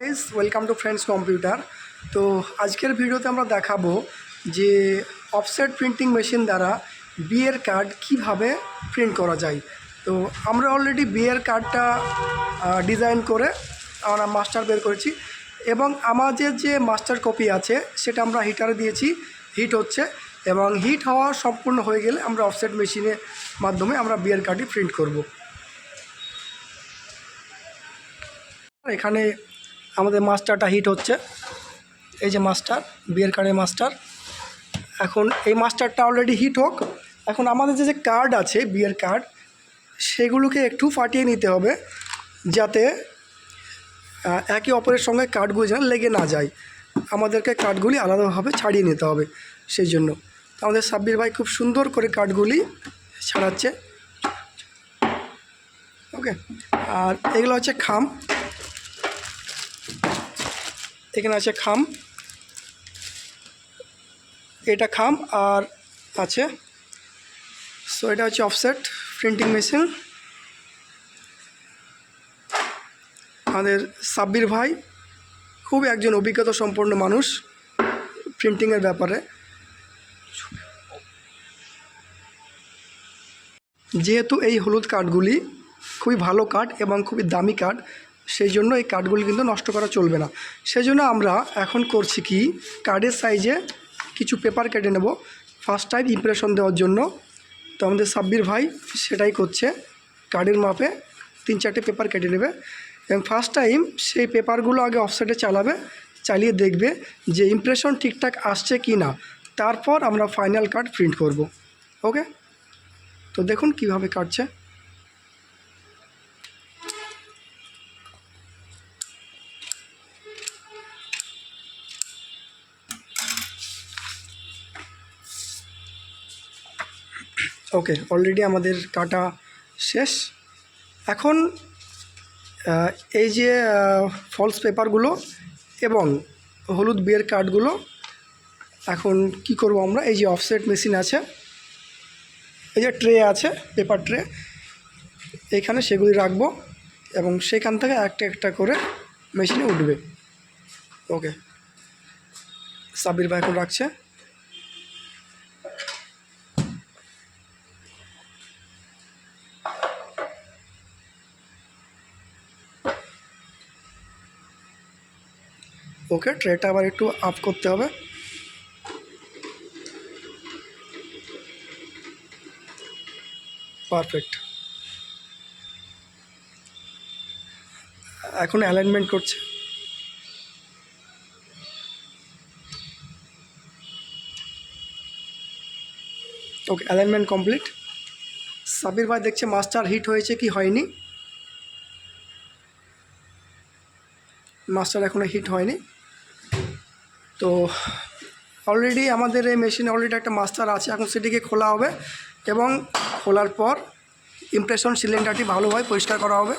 Guys welcome to Friends Computer তো আজকের ভিডিওতে আমরা দেখাবো যে অফসেট প্রিন্টিং মেশিন দ্বারা বিয়ের কার্ড কীভাবে প্রিন্ট করা যায়। তো আমরা অলরেডি বিয়ের কার্ডটা ডিজাইন করে আমরা মাস্টার বের করেছি এবং আমাদের যে মাস্টার কপি আছে সেটা আমরা হিটারে দিয়েছি। হিট হচ্ছে এবং হিট হওয়া সম্পূর্ণ হয়ে গেলে আমরা অফসেট মেশিনের মাধ্যমে আমরা বিয়ের কার্ডটি প্রিন্ট করব। এখানে আমাদের মাস্টারটা হিট হচ্ছে। এই যে মাস্টার, বিয়ের কার্ডের মাস্টার। এখন এই মাস্টারটা অলরেডি হিট হোক। এখন আমাদের যে যে কার্ড আছে, বিয়ের কার্ড সেগুলোকে একটু ফাটিয়ে নিতে হবে যাতে একে অপরের সঙ্গে কার্ডগুলি যেন লেগে না যায়। আমাদেরকে কার্ডগুলি আলাদাভাবে ছাড়িয়ে নিতে হবে সেই জন্য। আমাদের সাব্বির ভাই খুব সুন্দর করে কার্ডগুলি ছাড়াচ্ছে। ওকে আর এগুলো হচ্ছে খাম। এখানে আছে খাম। এটা খাম আর আছে সো এটা হচ্ছে অফসেট প্রিন্টিং মেশিন আমাদের সাব্বির ভাই খুব একজন অভিজ্ঞতা সম্পন্ন মানুষ প্রিন্টিংয়ের ব্যাপারে। যেহেতু এই হলুদ কার্ডগুলি খুবই ভালো কার্ড এবং খুবই দামি কার্ড সেই জন্য এই কার্ডগুলি কিন্তু নষ্ট করা চলবে না। সেই জন্য আমরা এখন করছি কি কার্ডের সাইজে কিছু পেপার কেটে নেব। ফার্স্ট টাইম ইমপ্রেশন দেওয়ার জন্য। তো আমাদের সাব্বির ভাই সেটাই করছে। কার্ডের মাপে তিন চারটে পেপার কেটে নেবে। এবং ফার্স্ট টাইম সেই পেপারগুলো আগে অফসাইডে চালাবে, চালিয়ে দেখবে যে ইমপ্রেশন ঠিকঠাক আসছে কি না। তারপর আমরা ফাইনাল কার্ড প্রিন্ট করব। ওকে তো দেখুন কীভাবে কাটছে। ওকে অলরেডি আমাদের কাটা শেষ। এখন এই যে ফলস পেপারগুলো এবং হলুদ বিয়ের কার্ডগুলো এখন কি করব আমরা? এই যে অফসেট মেশিন আছে, এই যে ট্রে আছে পেপার ট্রে এখানে সেগুলি রাখব এবং সেখান থেকে একটা একটা করে মেশিনে উঠবে। ওকে সাবির ভাই এখন রাখছে। ওকে, ট্রেটা আবার একটু আপ করতে হবে। পারফেক্ট এখন অ্যালাইনমেন্ট করছে। ওকে অ্যালাইনমেন্ট কমপ্লিট সাবির ভাই দেখছে মাস্টার হিট হয়েছে কি হয়নি? মাস্টার এখনও হিট হয়নি। তো অলরেডি আমাদের এই মেশিনে অলরেডি একটা মাস্টার আছে, এখন সেটিকে খোলা হবে এবং খোলার পর ইমপ্রেশন সিলিন্ডারটি ভালোভাবে পরিষ্কার করা হবে।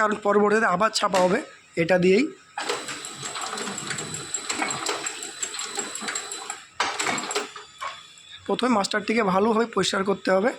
কারণ পরবর্তীতে আবার ছাপা হবে, এটা দিয়েই প্রথমে মাস্টারটিকে ভালোভাবে পরিষ্কার করতে হবে।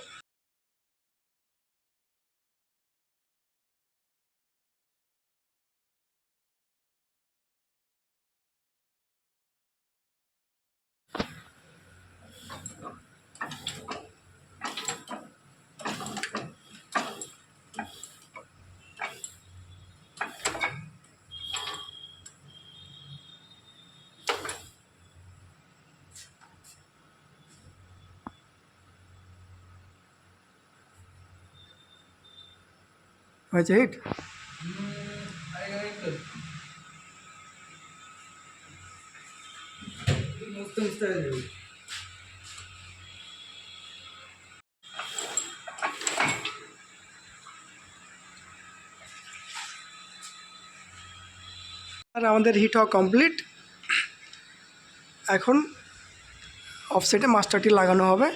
হয়েছে হিট আর আমাদের হিট হওয়া কমপ্লিট এখন অফসেটে মাস্টারটি লাগানো হবে।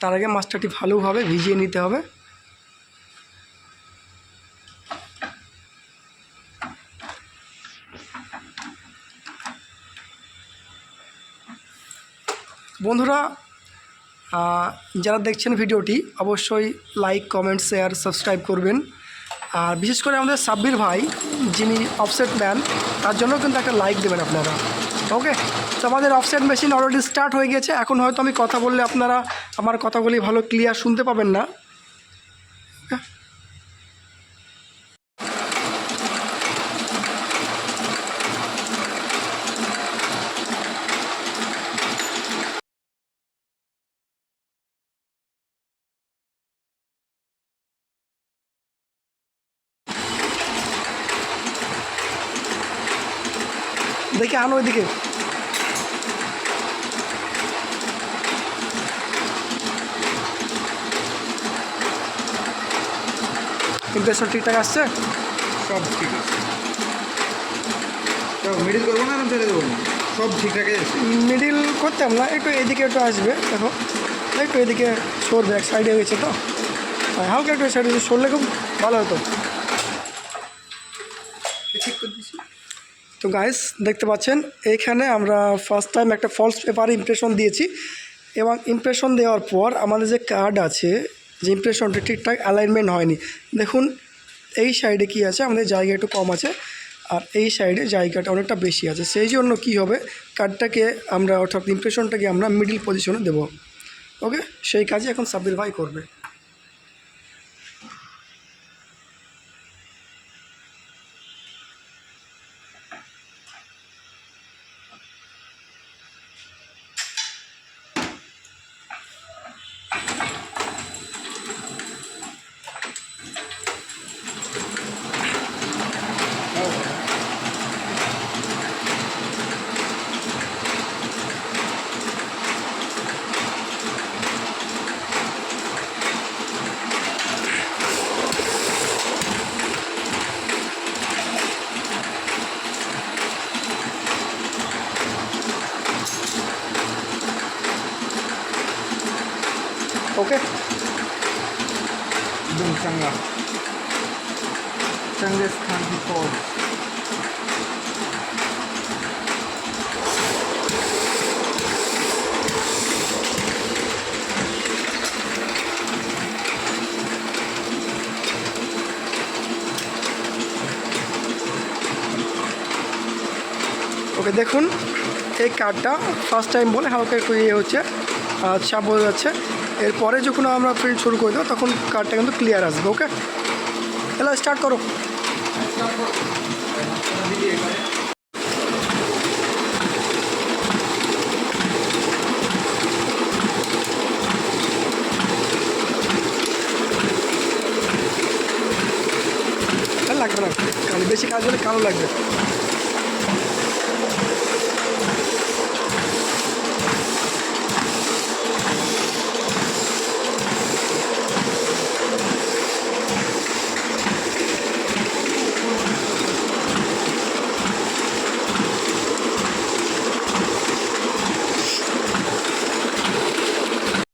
তার আগে মাস্টারটি ভালোভাবে ভিজিয়ে নিতে হবে। বন্ধুরা যারা দেখছেন ভিডিওটি, অবশ্যই লাইক কমেন্ট শেয়ার সাবস্ক্রাইব করবেন। আর বিশেষ করে আমাদের সাব্বির ভাই, যিনি অফসেট ম্যান তার জন্য কিন্তু একটা লাইক দেবেন আপনারা। ওকে তো আমাদের অফসেট মেশিন অলরেডি স্টার্ট হয়ে গেছে। এখন হয়তো আমি কথা বললে আপনারা আমার কথাগুলি ভালো ক্লিয়ার শুনতে পাবেন না। দেখে আনো ওইদিকে। ইমপ্রেশন ঠিকঠাক আসছে? সব ঠিক আছে। মিডিল করব না ছেড়ে দেবো সব ঠিকঠাক আছে। মিডিল করতাম না একটু এদিকে একটু আসবে দেখো। একটু এদিকে সরবে এক সাইডে হয়েছে তো। হালকা একটু সাইডে সরলে খুব ভালো হতো। ঠিক করে দিচ্ছি তো গাইস দেখতে পাচ্ছেন, এইখানে আমরা ফার্স্ট টাইম একটা ফলস পেপার ইমপ্রেশন দিয়েছি এবং ইমপ্রেশন দেওয়ার পর আমাদের যে কার্ড আছে, যে ইমপ্রেশনটা ঠিকঠাক অ্যালাইনমেন্ট হয়নি। দেখুন, এই সাইডে কি আছে, আমাদের জায়গা একটু কম আছে, আর এই সাইডে জায়গাটা অনেকটা বেশি আছে। সেই জন্য কি হবে কার্ডটাকে আমরা অর্থাৎ ইমপ্রেশনটাকে আমরা মিডিল পজিশনে দেবো। ওকে সেই কাজে এখন সাব্বির ভাই করবে। ওকে एकदम चांगला चांगले स्थान की फॉल ওকে দেখুন এই কার্ডটা ফার্স্ট টাইম বলে হালকা একটু ইয়ে হচ্ছে আর চাপ বোঝা যাচ্ছে এরপরে যখন আমরা প্রিন্ট শুরু করে দেবো, তখন কার্ডটা কিন্তু ক্লিয়ার আসবে ওকে তাহলে স্টার্ট করো। লাগবে না বেশি কাজ হলে কালো লাগবে।